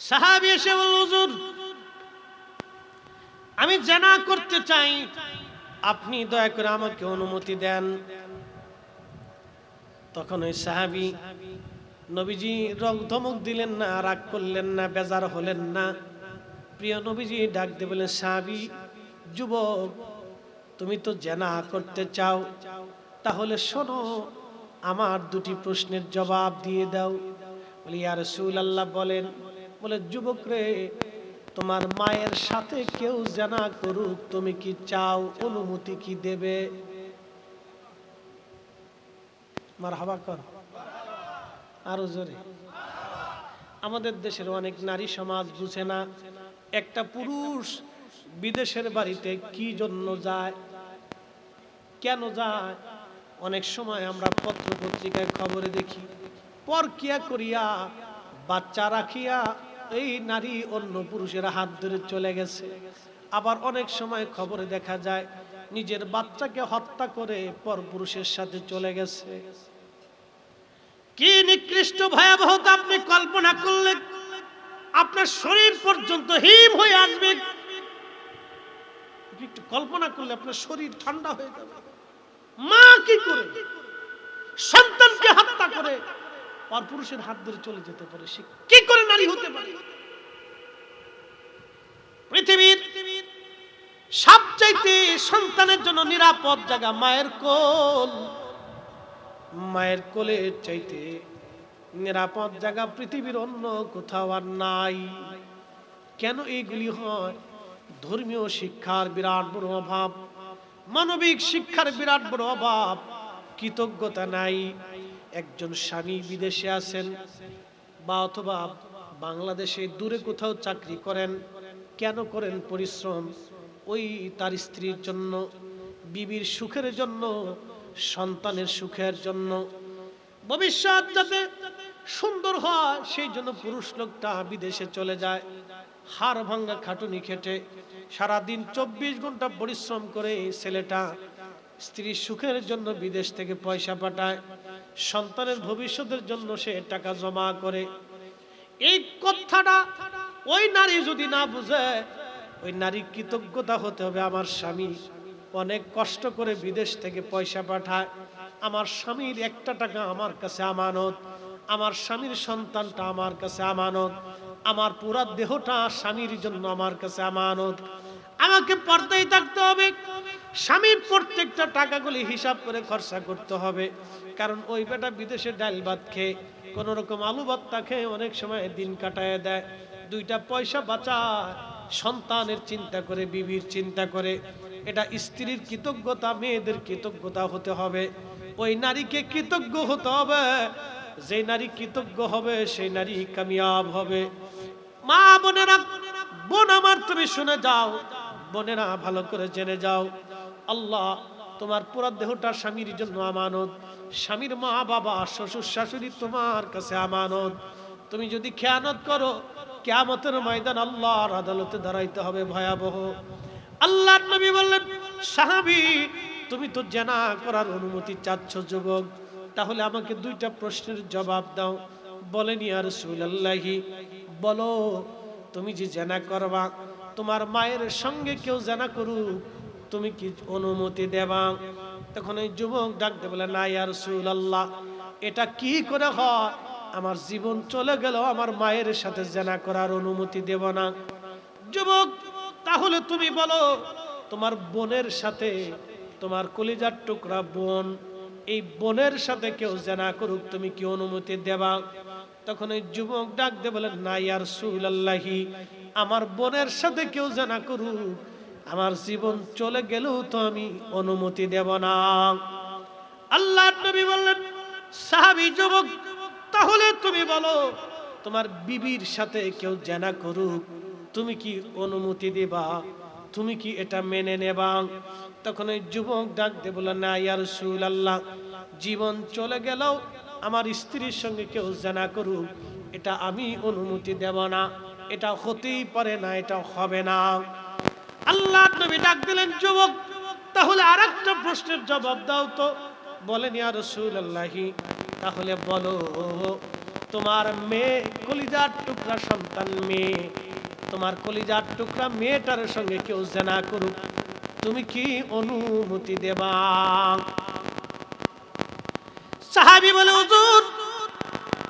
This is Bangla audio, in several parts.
সাহাবি এসে বলল, হুজুর, আমি জানা করতে চাই, আপনি দয়া করে আমাকে অনুমতি দেন। তখন ওই সাহাবি, নবীজি, রং ধমক দিলেন না, রাগ করলেন না, বেজার হলেন না। প্রিয় নবীজি ডাক দিয়ে বলেন সাহাবি, যুবক, তুমি তো জেনা করতে চাও, তাহলে শোনো, আমার দুটি প্রশ্নের জবাব দিয়ে দাও। বলি আর রসুল আল্লাহ বলেন বলে, যুবক রে, তোমার মায়ের সাথে কেউ জানা করুক, তুমি কি চাও অনুমতি কি দেবে? মার হাবা কর। আরও জোরে। আমাদের দেশের অনেক নারী সমাজ বুঝে না, একটা পুরুষ বিদেশের বাড়িতে কি জন্য যায়, কেন যায়? অনেক সময় আমরা পত্র পত্রিকায় খবরে দেখি, পরকিয়া করিয়া, বাচ্চা রাখিয়া এই নারী অন্য পুরুষের হাত ধরে চলে গেছে। আবার অনেক সময় খবরে দেখা যায়, নিজের বাচ্চাকে হত্যা করে পর পুরুষের সাথে চলে গেছে। কি নিকৃষ্ট ভয়াবহতা আপনি কল্পনা করলে আপনার শরীর পর্যন্ত হিম হয়ে আসবে। একটু কল্পনা করলে আপনার শরীর ঠান্ডা হয়ে যাবে। মা কি করে? সন্তানকে হত্যা করে পর পুরুষের হাত ধরে চলে যেতে পারে। সে কি করে নারী হতে পারে? পৃথিবীর সবচাইতে সন্তানের জন্য নিরাপদ জায়গা মায়ের কোল। মায়ের কোলের চাইতে নিরাপদ জায়গা পৃথিবীর অন্য কোথাও আর নাই। কেন এইগুলি হয়? ধর্মীয় শিক্ষার বিরাট বড় অভাব, মানবিক শিক্ষার বিরাট বড় অভাব, কৃতজ্ঞতা নাই। একজন স্বামী বিদেশে আছেন বা অথবা বাংলাদেশে দূরে কোথাও চাকরি করেন, কেন করেন পরিশ্রম? ওই তার স্ত্রীর জন্য, বিবির সুখের জন্য, সন্তানের সুখের জন্য। ভবিষ্যৎ যাতে সুন্দর হয়, সেই জন্য পুরুষ লোকটা বিদেশে চলে যায়। হাড় ভাঙ্গা খাটুনি খেটে সারাদিন চব্বিশ ঘণ্টা পরিশ্রম করে ছেলেটা স্ত্রীর সুখের জন্য বিদেশ থেকে পয়সা পাঠায়। সন্তানের ভবিষ্যতের জন্য সে টাকা জমা করে। এই কথাটা ওই নারী যদি না বুঝে, ওই নারী কৃতজ্ঞতা হতে হবে আমার স্বামী। অনেক কষ্ট করে বিদেশ থেকে পয়সা পাঠায়। আমার স্বামীর একটা টাকা আমার কাছে আমানত। আমার স্বামীর সন্তানটা আমার কাছে আমানত। আমার পুরা দেহটা স্বামীর জন্য আমার কাছে আমানত। আমাকে পর্দায় থাকতে হবে। স্বামীর প্রত্যেকটা টাকাগুলি হিসাব করে খরচা করতে হবে। কারণ ওই বেটা বিদেশে ডাল ভাত খেয়ে কোনো রকম আলু ভত্তা খেয়ে অনেক সময় দিন কাটায় দেয়। দুইটা পয়সা বাঁচায়, সন্তানের চিন্তা করে, বিবির চিন্তা করে। এটা স্ত্রীর কৃতজ্ঞতা, মেয়েদের কৃতজ্ঞতা হতে হবে। ওই নারীকে কৃতজ্ঞ হতে হবে। যে নারী কৃতজ্ঞ হবে, সেই নারী কামিয়াব হবে। মা বোনেরা, বোন আমার তুমি শুনে যাও। বোনেরা ভালো করে জেনে যাও। আল্লাহ, তোমার পুরা দেহটা স্বামীর জন্য আমানত। স্বামীর মা, বাবা, শ্বশুর, শাশুড়ি তোমার কাছে আমানত। তুমি যদি খেয়ানত করো, কেয়ামতের ময়দান আল্লাহর আদালতে দাঁড়াইতে হবে ভয়াবহ। আল্লাহর নবী বললেন, সাহাবি, তুমি তো জানা করার অনুমতি চাচ্ছ, যুবক। তাহলে আমাকে দুইটা প্রশ্নের জবাব দাও। বলেন, ইয়া রাসূলুল্লাহি, বলো, তুমি যে জানা করবা, তোমার মায়ের সঙ্গে কেউ জানা করুক তুমি কি অনুমতি দেবা? তখন ওই যুবক ডাকতে বলে, না, ইয়া রাসূলুল্লাহ, এটা কি করে হয়? আমার জীবন চলে গেল, আমার মায়ের সাথে জানা করার অনুমতি দেব না। যুবক, তাহলে তুমি বলো, তোমার বোনের সাথে, তোমার কলিজার টুকরা বোন, এই বোনের সাথে কেউ জানা করুক, তুমি কি অনুমতি দেবা? তখন ওই যুবক ডাক দে বলেন না ইয়ার সুলাল্লাহি আমার বোনের সাথে কেউ জানা করুক আমার জীবন চলে গেলেও তো আমি অনুমতি দেব না। আল্লাহ নবী বললেন, সাহাবি, যুবক, তাহলে তুমি বলো, তোমার বিবির সাথে কেউ জানা করুক, তুমি কি অনুমতি দেবা? তুমি কি এটা মেনে নেবা? তখন ওই যুবক ডাক দে বলে না ইয়ার সুল আল্লাহ জীবন চলে গেলেও আমার স্ত্রীর সঙ্গে কেউ জানা করুক, এটা আমি অনুমতি দেব না। এটা হতেই পারে না, এটা হবে না। নবী ডাক দিলেন, যুবক, তাহলে আর একটা প্রশ্নের জবাব দাও তো। বলেন, ইয়া রসুল তাহলে বলো, তোমার মেয়ে কলিজার টুকরা সন্তান মেয়ে, তোমার কলিজার টুকরা মেয়েটার সঙ্গে কেউ জেনা করুক, তুমি কি অনুমতি দেবা? সাহাবি বলে, হুজুর,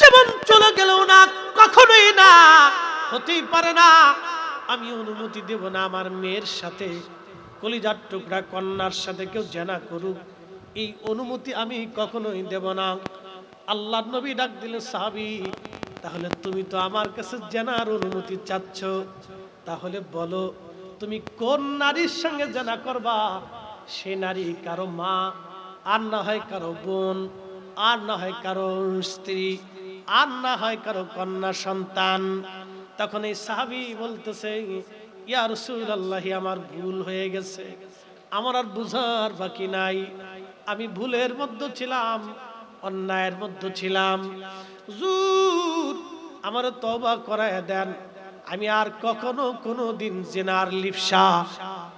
যেমন চলে গেল না, কখনোই না, হতেই পারে না। আমি অনুমতি দেব না আমার মেয়ের সাথে। কলিজার টুকরা কন্যার সাথে কেউ জেনা করুক। এই অনুমতি আমি কখনোই দেব না। আল্লাহ নবী ডাক দিলে, সাহাবি, তাহলে তুমি তো আমার কাছে জেনার অনুমতি চাচ্ছ। তাহলে বলো, তুমি কোন নারীর সঙ্গে জেনা করবা? সে নারী কারও মা, আর না হয় কারও বোন, আর না হয় কারও স্ত্রী, আর না হয় কারও কন্যা সন্তান। তখন এই সাহাবি বলতেছে, ইয়া রসুল্লাহি আমার ভুল হয়ে গেছে। আমার আর বুঝার বাকি নাই। আমি ভুলের মধ্যে ছিলাম, অন্যায়ের মধ্যে ছিলাম। জুর আমার তবা করায় দেন। আমি আর কখনো কোনো দিন জেনার লিপসা।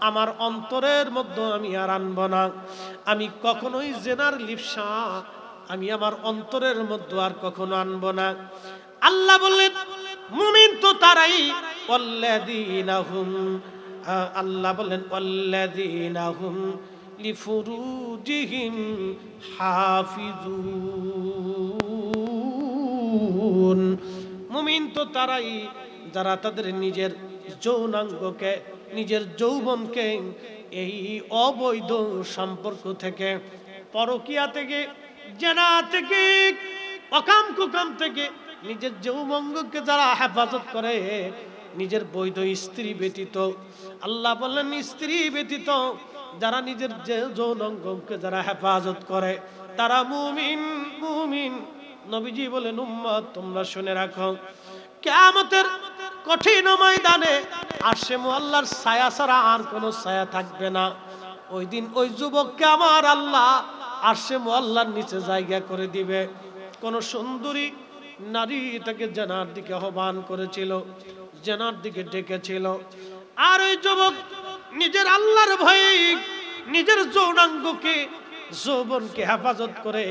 আমার অন্তরের মধ্যে আমি আর আনব না। আমি কখনোই জেনার লিপসা আমি আমার অন্তরের মধ্যে আর কখনো আনব না। আল্লাহ বললেন মুমিন তো তারাই। অল্লাদিনাহুম আল্লাহ বললেন অল্লাদিনাহুম লিফুরুজিহিম হাফিজুন। মুমিন তো তারাই যারা তাদের নিজের যৌনাঙ্গকে, নিজের যৌবনকে এই অবৈধ সম্পর্ক থেকে, পরকিয়া থেকে, জেনা থেকে, অকাম কুকাম থেকে নিজের যৌবঙ্গকে যারা হেফাজত করে, নিজের বৈধ স্ত্রী ব্যতীত, আল্লাহ বললেন, স্ত্রী ব্যতীত যারা নিজের যে যৌনঙ্গকে যারা হেফাজত করে, তারা মুমিন মুমিন। নবীজি বলেন, উম্মত, তোমরা শুনে রাখো, কেয়ামতের কঠিন ময়দানে আসে আল্লাহর ছায়া ছাড়া আর কোনো ছায়া থাকবে না। ওই দিন ওই যুবককে আমার আল্লাহ আসে আল্লাহর নিচে জায়গা করে দিবে। কোন সুন্দরী নারী তাকে জেনার দিকে আহ্বান করেছিল, জেনার দিকে ডেকেছিল। আর ওই যুবক নিজের আল্লাহর ভয়ে নিজের যৌনাঙ্গকে, যৌবনকে হেফাজত করে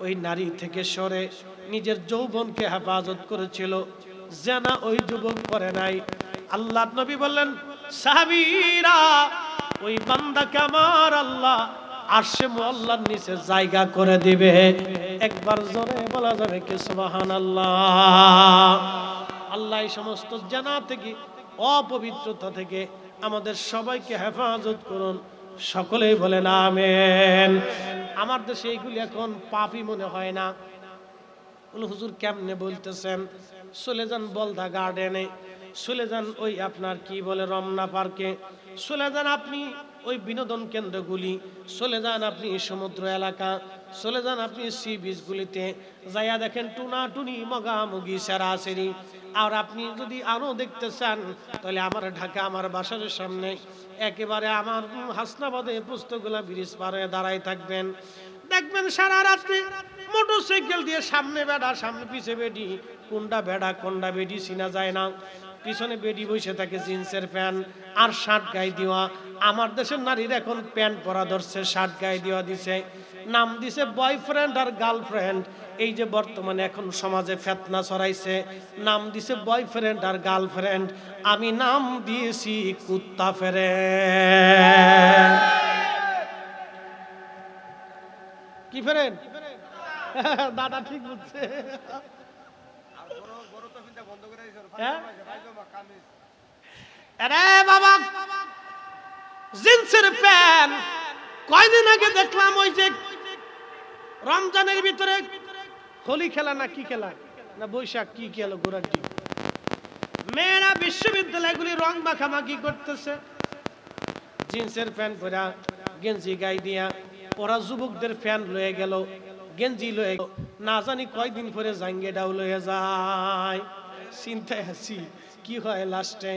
ওই নারী থেকে সরে নিজের যৌবনকে হেফাজত করেছিল। জেনা ওই যুবক করে নাই। আল্লাহ নবী বললেন, সাহাবীরা, ওই বান্দাকে আমার আল্লাহ আরশে আল্লাহর নিচে জায়গা করে দিবে। একবার জোরে বলা যাবে কি, সুবহানাল্লাহ। আল্লাহ এই সমস্ত জানা থেকে, অপবিত্রতা থেকে আমাদের সবাইকে হেফাজত করুন। সকলেই বলেন আমেন। আমার দেশে এইগুলি এখন পাপই মনে হয় না। হুজুর কেমনে বলতেছেন? চলে যান বলদা গার্ডেনে। চলে যান ওই আপনার কি বলে, রমনা পার্কে। চলে যান আপনি ওই বিনোদন কেন্দ্রগুলি। চলে যান আপনি সমুদ্র এলাকা, চলে যান আপনি সি বিচগুলিতে যাইয়া দেখেন টুনা টুনি মগামুগি সেরাসেরি আর আপনি যদি আরও দেখতে চান, তাহলে আমার ঢাকা, আমার বাসার সামনে একেবারে আমার হাসনাবাদে পুস্তকগুলা ব্রিজ পারে দাঁড়াই থাকবেন। দেখবেন সারা রাত্রি মোটরসাইকেল দিয়ে সামনে বেড়া, সামনে পিছে বেডি কোনটা বেড়া কোনটা বেডি চিনা যায় না। পিছনে বেডি বসে থাকে জিন্সের প্যান্ট আর শার্ট গায়ে দেওয়া। আমার দেশের নারীর এখন প্যান্ট পরা ধরছে শার্ট গায়ে দেওয়া দিছে। নাম দিছে বয়ফ্রেন্ড আর গার্লফ্রেন্ড। এই যে বর্তমানে এখন সমাজে ফেতনা ছড়াইছে নাম দিছে বয়ফ্রেন্ড আর গার্লফ্রেন্ড। আমি নাম দিয়েছি কুত্তা ফেরে কি ফেরেন দাদা ঠিক বুঝছে হ্যাঁ? রমজানের ভিতরে হোলি খেলা না কি খেলা? না বৈশাখ কি খেলো ঘোরার মেয়েরা বিশ্ববিদ্যালয়গুলি রং মাখামাখি করতেছে। জিন্সের প্যান্ট পরা, গেঞ্জি গাই দিয়া ওরা যুবকদের প্যান্ট লয়ে গেল, গেঞ্জি লয়ে গেল। না জানি কয়দিন পরে জাঙ্গে ডাউ লয়ে যায়। চিন্তায় আছি, কি হয় লাস্টে?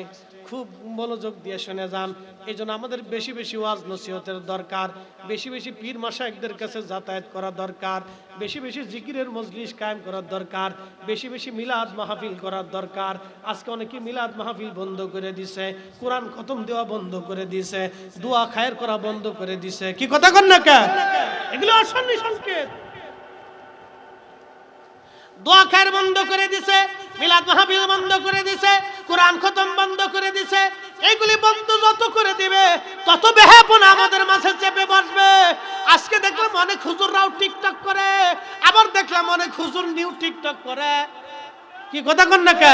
খুব মনোযোগ দিয়ে শুনে যান। এই আমাদের বেশি বেশি ওয়াজ নসিহতের দরকার, বেশি বেশি পীর মাসায়কদের কাছে যাতায়াত করা দরকার, বেশি বেশি জিকিরের মজলিস কায়েম করার দরকার, বেশি বেশি মিলাদ মাহফিল করার দরকার। আজকে অনেকে মিলাদ মাহফিল বন্ধ করে দিছে, কোরআন খতম দেওয়া বন্ধ করে দিছে, দোয়া খায়ের করা বন্ধ করে দিছে। কি কথা কন না কে এগুলো অসন্নি সংকেত। দোয়া খায়ের বন্ধ করে দিছে মিলাদ মাহফিল বন্ধ করে দিছে, কোরআন খতম বন্ধ করে দিছে, এইগুলি বন্ধ যত করে দিবে, তত বেহাপন আমাদের মাঝে চেপে বসবে। আজকে দেখলাম অনেক হুজুররাও টিকটক করে, আবার দেখলাম অনেক হুজুর নিউ টিকটক করে। কি কথা কন না কে